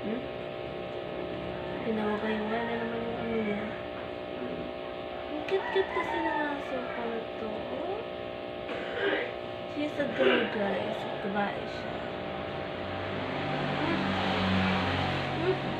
Hmm? Tinawa kayo nga na naman yung ano niya. Ang cute-cute kasi ng aso ko to. She's a girl, guys. Babae siya. Hmm? Hmm?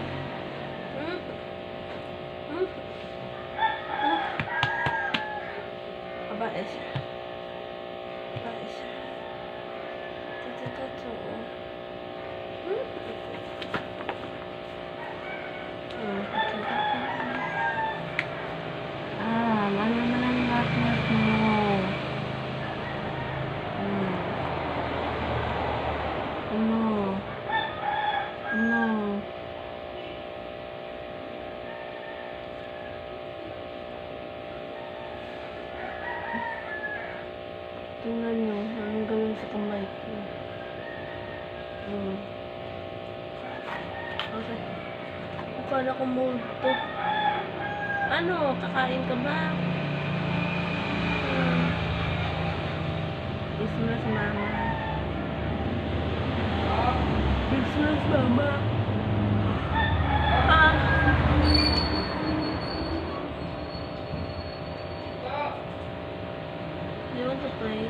Akala ko multo. Ano, kakain ka ba? Kiss mo na si mama. Kiss na si mama. Ah. You want to play?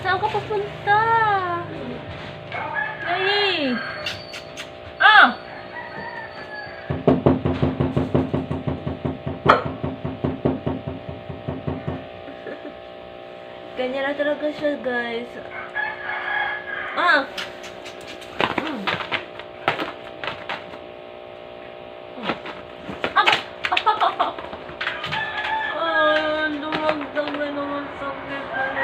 Saan ka papunta? Siya, guys. Ah! Mm. Ah! Ah, dumagdag na naman sa sakit na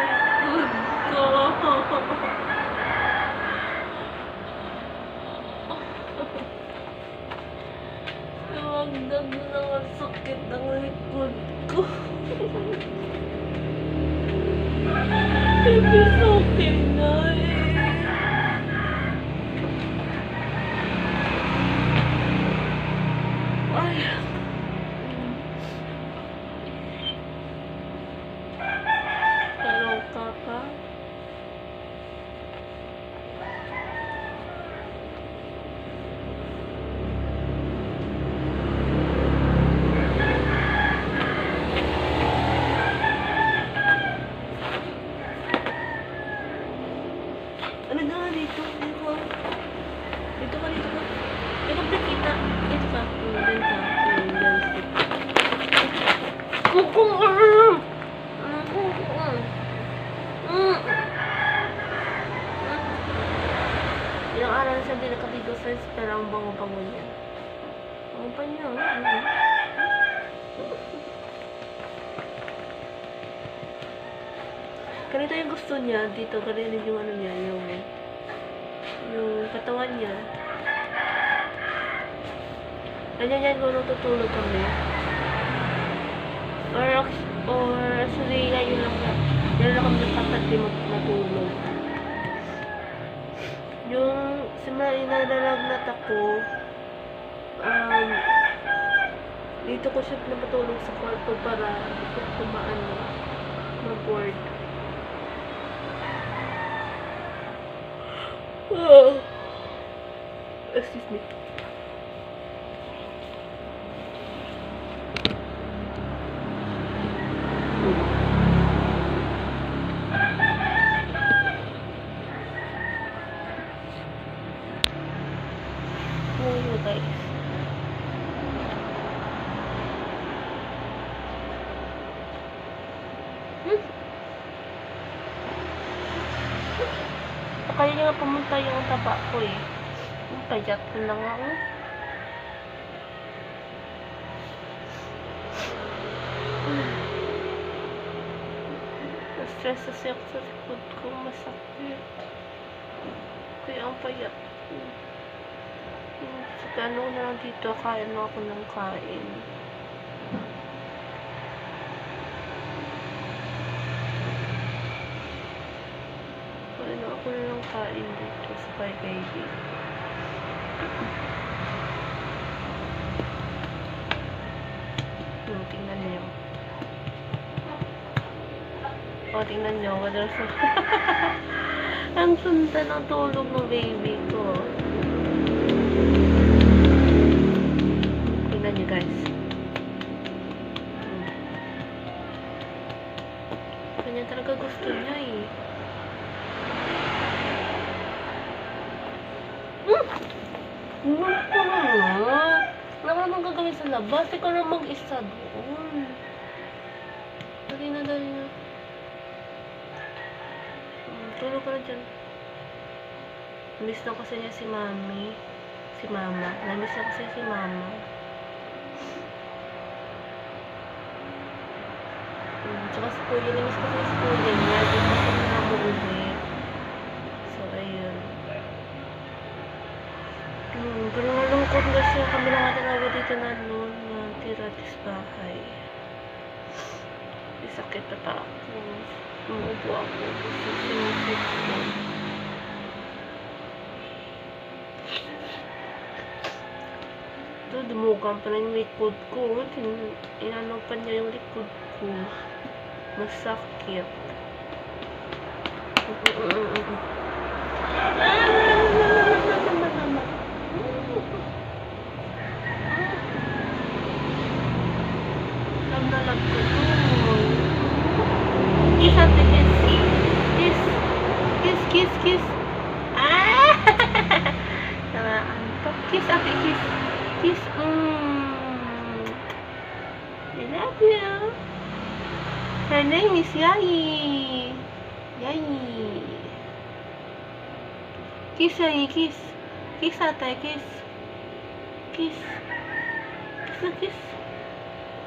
Yung gusto niya dito. Ganito yung ano niya, yung yung katawan niya. Ganyan yan kung natutulog kami. Or, or actually, ngayon lang na, yan lang kami nagpapati matulog. Yung simula inalalagnat ako, um, dito ko siya napatulog sa kwarto para hindi ko kumaan mag-board. Oh. Excuse me. Pumunta yung taba ko eh. Yung payat ko na nga oh. Na-stress kasi ako sa likod ko. Masakit. Kaya ang payat ko. Ano na lang dito, kain ako ng. Kain na ako ng kain dito sa kay baby. Hmm, tingnan niyo. O, tingnan niyo. Madalas na... Ang ganda ng tulog ng baby ko. Tingnan niyo guys. Hmm. Kanya talaga gusto niya eh. Ka naman? Wala ka namang gagawin sa labas. Ikaw na mag-isa doon. Dali na, dali na. Hmm, tulog ka na dyan. Namiss na kasi niya si mami. Si mama. Namiss na kasi si mama. Hmm, tsaka si kuya. Namiss kasi si kuya niya. Di kasi na umuwi. So, ayun. Hmm, nga siya. Kami lang dalawa dito na noon na tira sa bahay. May sakit na pa ako. Umuubo ako. Sinusip ko. Ito, dumugan pa na yung likod ko. Inano pa niya yung likod ko. Masakit. Alam ko doon. Kiss kiss. Kiss. Kiss, kiss, kiss. Ah! To. Kiss kiss. Kiss. Mm. I love you. Kiss, kiss. Kiss kiss. Kiss. Kiss kiss.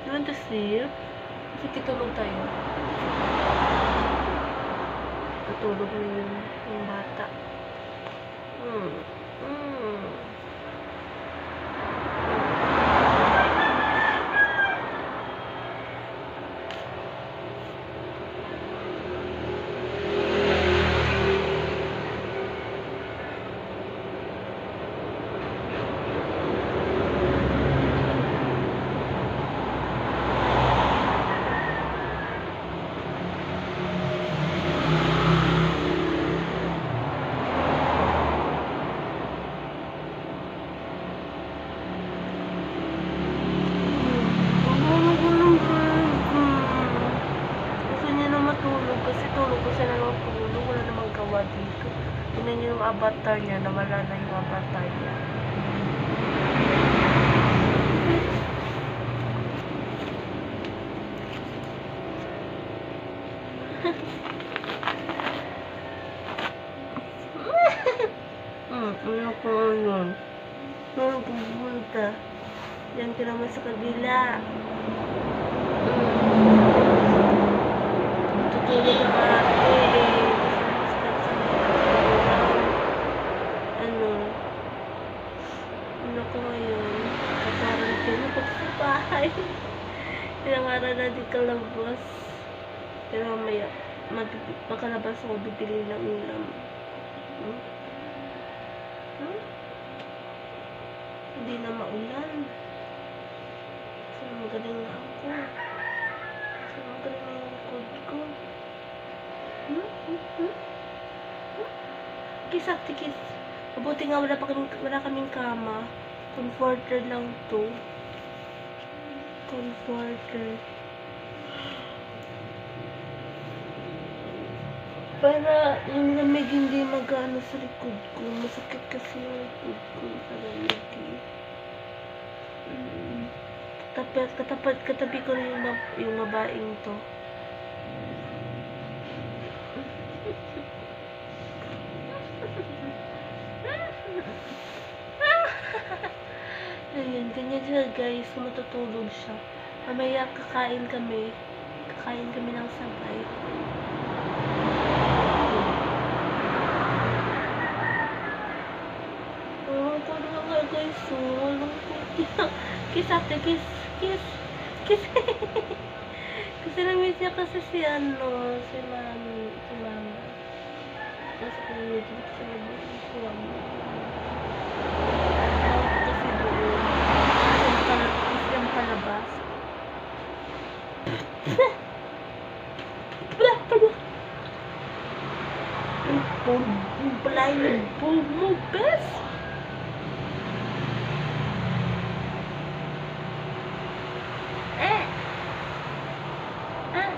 You want to sleep? Sige, tulog tayo. Tutulog na yung, yung bata. Hmm. Hmm. Gusto niya na matulog kasi tulog ko siya na lang tulog. Wala namang gawa dito. Tingnan niyo yung avatar niya. Nawala na yung avatar niya. Hmm, ano ko yun? Ano pupunta? Diyan ka naman sa kabila. Tutulog ang ate. Ano? Ko ngayon? Kaparang pinapag sa bahay. Pinangaral na di kalabas. Pero mamaya, pagkalabas ako, bibili ng ulam. Hmm? Hmm? Hindi na maulan. Kasi magaling na ako. Kasi magaling na yung likod ko. Hmm? Hmm? Hmm? Hmm? Kiss. Mabuti nga wala, pa kaming, wala kaming kama. Comforter lang to. Comforter. Para yung lamig hindi mag-ano sa likod ko. Masakit kasi yung likod ko sa lamig. eh. Mm. Katapat, katapat, katabi ko rin yung, yung babaeng to. Ayan, ganyan siya guys. Matutulog siya. Mamaya kakain kami. Kakain kami ng sabay. Oh, nga nga guys? Oh, kiss ate, kiss. Kiss. Kiss. kasi namiss niya kasi si ano, si mami, si mama. Kulit, dito sa labas, si mama. Kasi doon, kasi pala- kasi ang palabas. Wala, pala. phone. Yung pala yung phone mo, bes. Eh. Ah.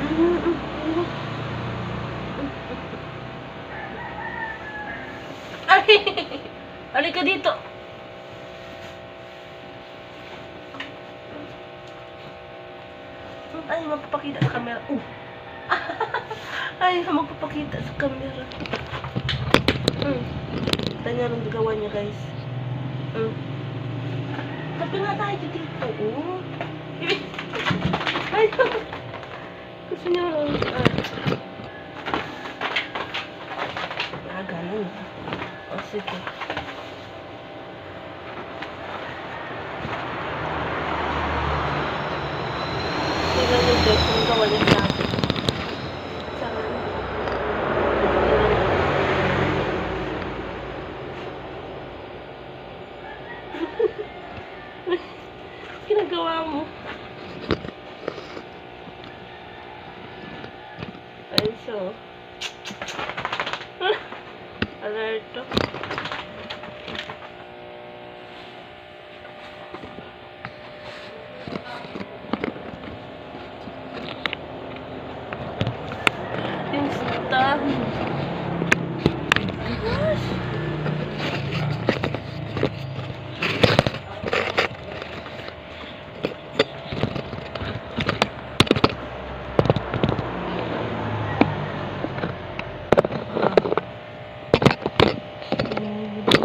Mm, mm, mm. Ay! Halika dito. Ay, magpapakita sa camera. Uh. Ay, magpapakita sa camera. Hmm. Ito niya ang gawa niya, guys. Hmm. Sabi nga tayo dito, oh. Ay, gusto niya, ah. Ah, ganun. O, sige. Tingnan niyo, guys, ang gawa niya sa akin. Sa akin. Ginagawa mo. Ayun siya, oh. Alerto. Insta. Gosh.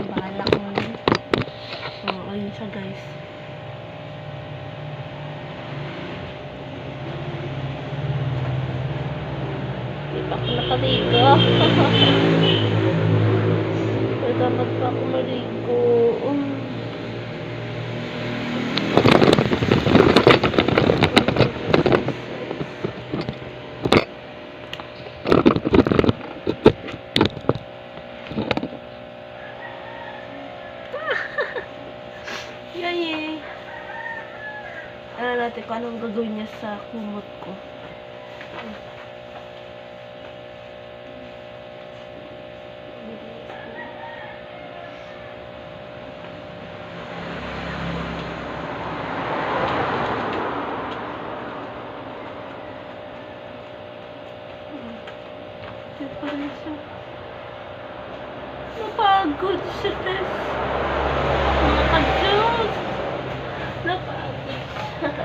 Balak mo yun. Oo, ayun siya guys. Di pa ako nakaligo. Pero dapat pa ako maligo. Um. Yay! Ano natin kung anong gagawin niya sa kumot ko. Napagod siya, Tess. Nakajos. Napagod siya.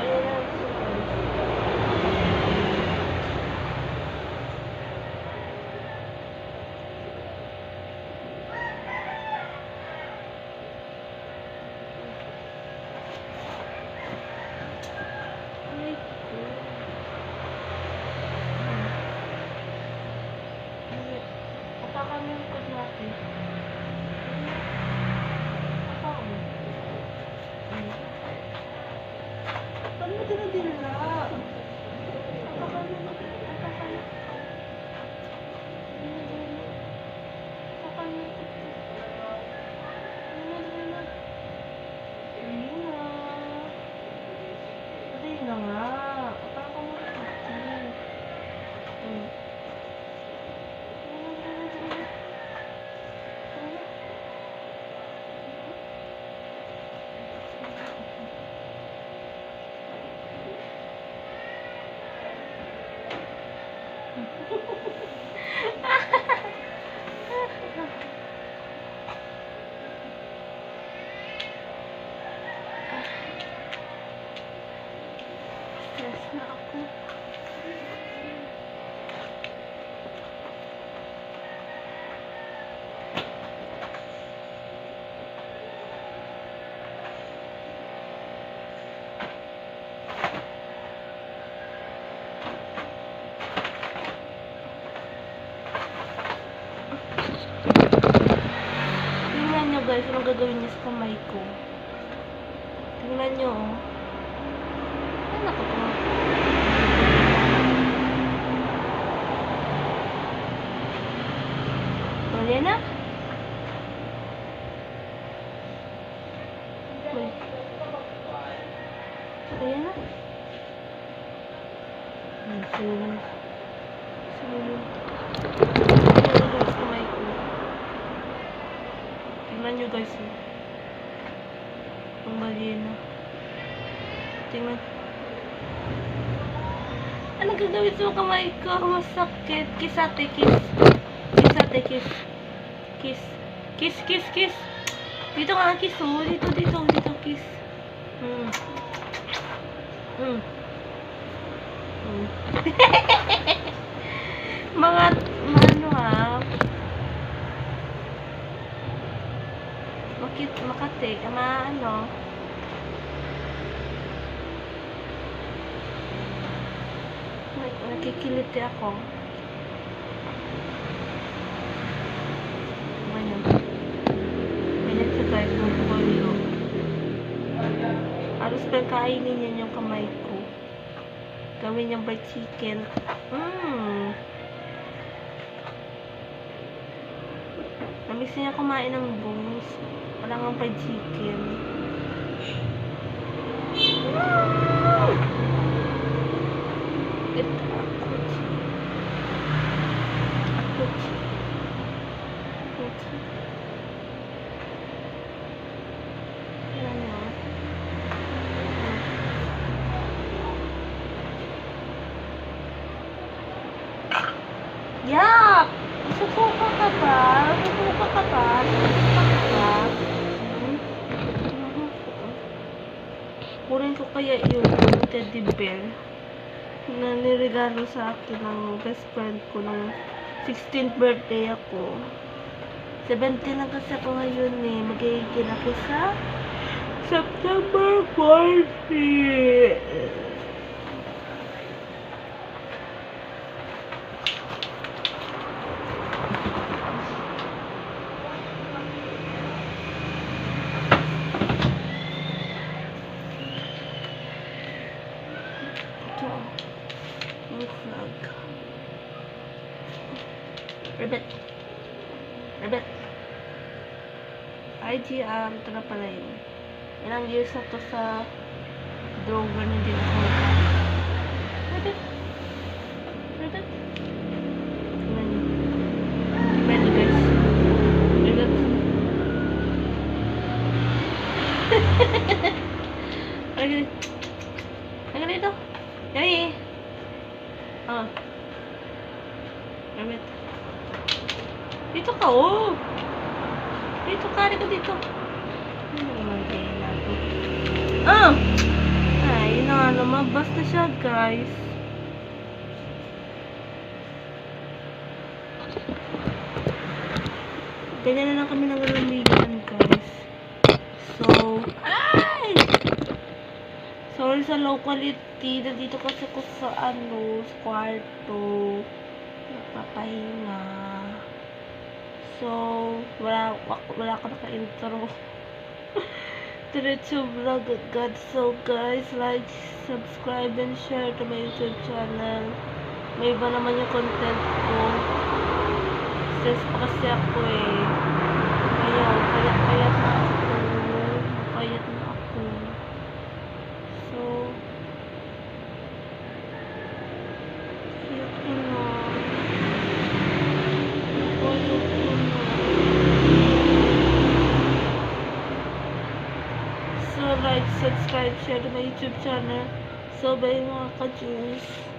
Ayan lang siya. Ay, ko. Hindi. Apakan mo yung likod natin. Guys, anong gagawin niya sa kamay ko. Tingnan nyo oh. Ay, naku, tumak- O, yan Ayan na. Wait. Ayan na. Ay, sulun. Sulun. Sulun guys, kamay ko. Tingnan nyo guys. oh. Ang mali na. Tingnan. Ano gagawin sa kamay ko? Masakit. Kiss ate, kiss. Kiss ate, kiss. Kiss. Kiss, kiss, kiss. Dito nga, kiss oh. Dito, dito, dito, kiss. Hmm. Hmm. Hmm. mga, mga ano ha. Makit, makati, ma ano. Nakikiliti ako. Ganyan. Ganyan sa guys, ng polio. Halos pagkainin niya yung kamay ko. Gawin niyang by chicken. Mmm. Namiss niya kumain ng bones. Wala nga fried chicken. Ito ako. Ako. Ako. Yan o. Yak! Susuka ka ba? Ka ba? Susuka ka ba? Kunin ko kaya yung teddy bear na niregalo sa akin ng best friend ko nung 16th birthday ako. 17 lang kasi ako ngayon eh. Magiging ako sa September 40. Ito. Yung flag. Ribbit. Ribbit. IGM, ito na pala yun. Ilang years na to sa drover na din ako. Tingnan niyo. Tingnan niyo guys. Ribbit. Halika dito. Halika dito. Ah. Ribbit. Dito ka, oh! Dito ka, halika dito. Ah! Ay, yun na nga, lumabas na siya, guys. Ganyan na lang kami ng lamigan, guys. So, ay! Sorry sa locality. Nandito kasi ako sa ano, sa kwarto. Nagpapahinga. So, wala, wala ka naka-intro. Diretso vlog agad. So, guys, like, subscribe, and share to my YouTube channel. May iba naman yung content ko. Stress pa kasi ako eh. Ayun, payat-payat na ako. Payat na ako. So, cute ko na. Payat ko na. So, like, subscribe, share to my YouTube channel. So, bye mga ka-juice.